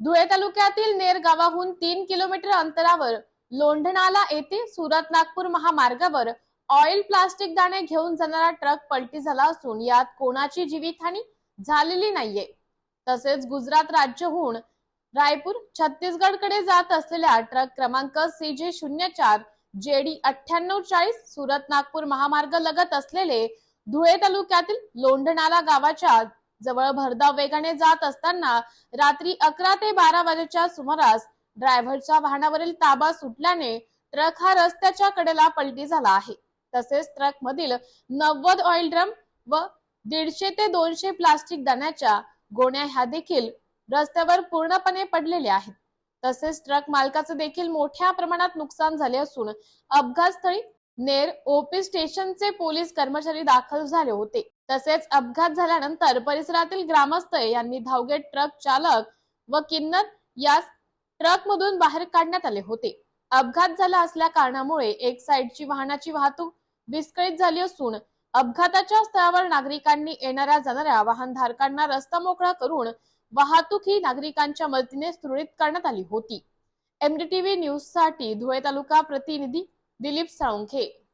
धुळे तालुक्यातील नेर गावाहून तीन किलोमीटर अंतरावर लोंढणाला येथे सुरत नागपूर महामार्गावर ऑइल प्लास्टिक दाणे घेऊन जाणारा ट्रक पलटी झाला असून यात कोणाची जीवितहानी झालेली नाहीये. तसेच गुजरात राज्यहून रायपूर छत्तीसगडकडे जात असलेल्या ट्रक क्रमांक सी जे शून्य चार जेडी अठ्ठ्याण्णव चाळीस सुरत नागपूर महामार्ग लगत असलेले धुळे तालुक्यातील लोंढणाला गावाच्या जवळ भरधाव वेगाने जात असताना रात्री अकरा ते बारा वाजेच्या सुमारास ड्रायव्हरच्या वाहनावरील ताबा सुटल्याने ट्रक हा रस्त्याच्या कडेला पलटी झाला आहे. तसेच ट्रक मधील नव्वद ऑइल ड्रम व दीडशे ते दोनशे प्लास्टिक दाण्याच्या गोण्या ह्या देखील रस्त्यावर पूर्णपणे पडलेल्या आहेत. तसेच ट्रक मालकाचं देखील मोठ्या प्रमाणात नुकसान झाले असून अपघातस्थळी नेर ओपी स्टेशनचे पोलीस कर्मचारी दाखल झाले होते. तसेच अपघात झाल्यानंतर परिसरातील ग्रामस्थ यांनी धावगेट ट्रक चालक व किन्नर यास ट्रक मधून बाहेर काढण्यात आले होते. अपघात झाला असल्या कारणामुळे एक साईडची वाहनाची वाहतूक विस्कळीत झाली असून अपघाताच्या स्थळावर नागरिकांनी येणाऱ्या जाणाऱ्या वाहनधारकांना रस्ता मोकळा करून वाहतूक ही नागरिकांच्या मदतीने सुरळीत करण्यात आली होती. एमडीटीव्ही न्यूजसाठी धुळे तालुका प्रतिनिधी दिलीप साळुंखे.